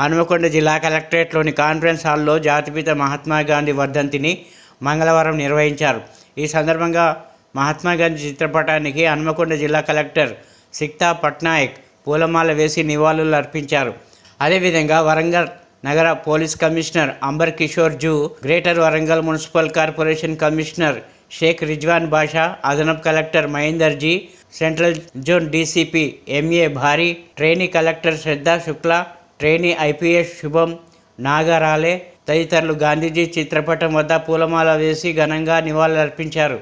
హనుమకొండ జిల్లా కలెక్టరేట్లోని కాన్ఫరెన్స్ హాల్లో జాతిపిత మహాత్మా గాంధీ వర్ధంతిని మంగళవారం నిర్వహించారు. ఈ సందర్భంగా మహాత్మా గాంధీ చిత్రపటానికి హనుమకొండ జిల్లా కలెక్టర్ సిక్తా పట్నాయక్ పూలమాల వేసి నివాళులు అర్పించారు. అదేవిధంగా వరంగల్ నగర police commissioner Ambar Kishore zoo greater Warangal municipal corporation commissioner Sheikh Rizwan Basha అదనపు collector Mahender ji central zone DCP MA భారీ trainee collector Shraddha Shukla trainee IPS Shubham Nagarale తదితరులు గాంధీజీ చిత్రపటం వద్ద పూలమాల వేసి ఘనంగా నివాళులర్పించారు.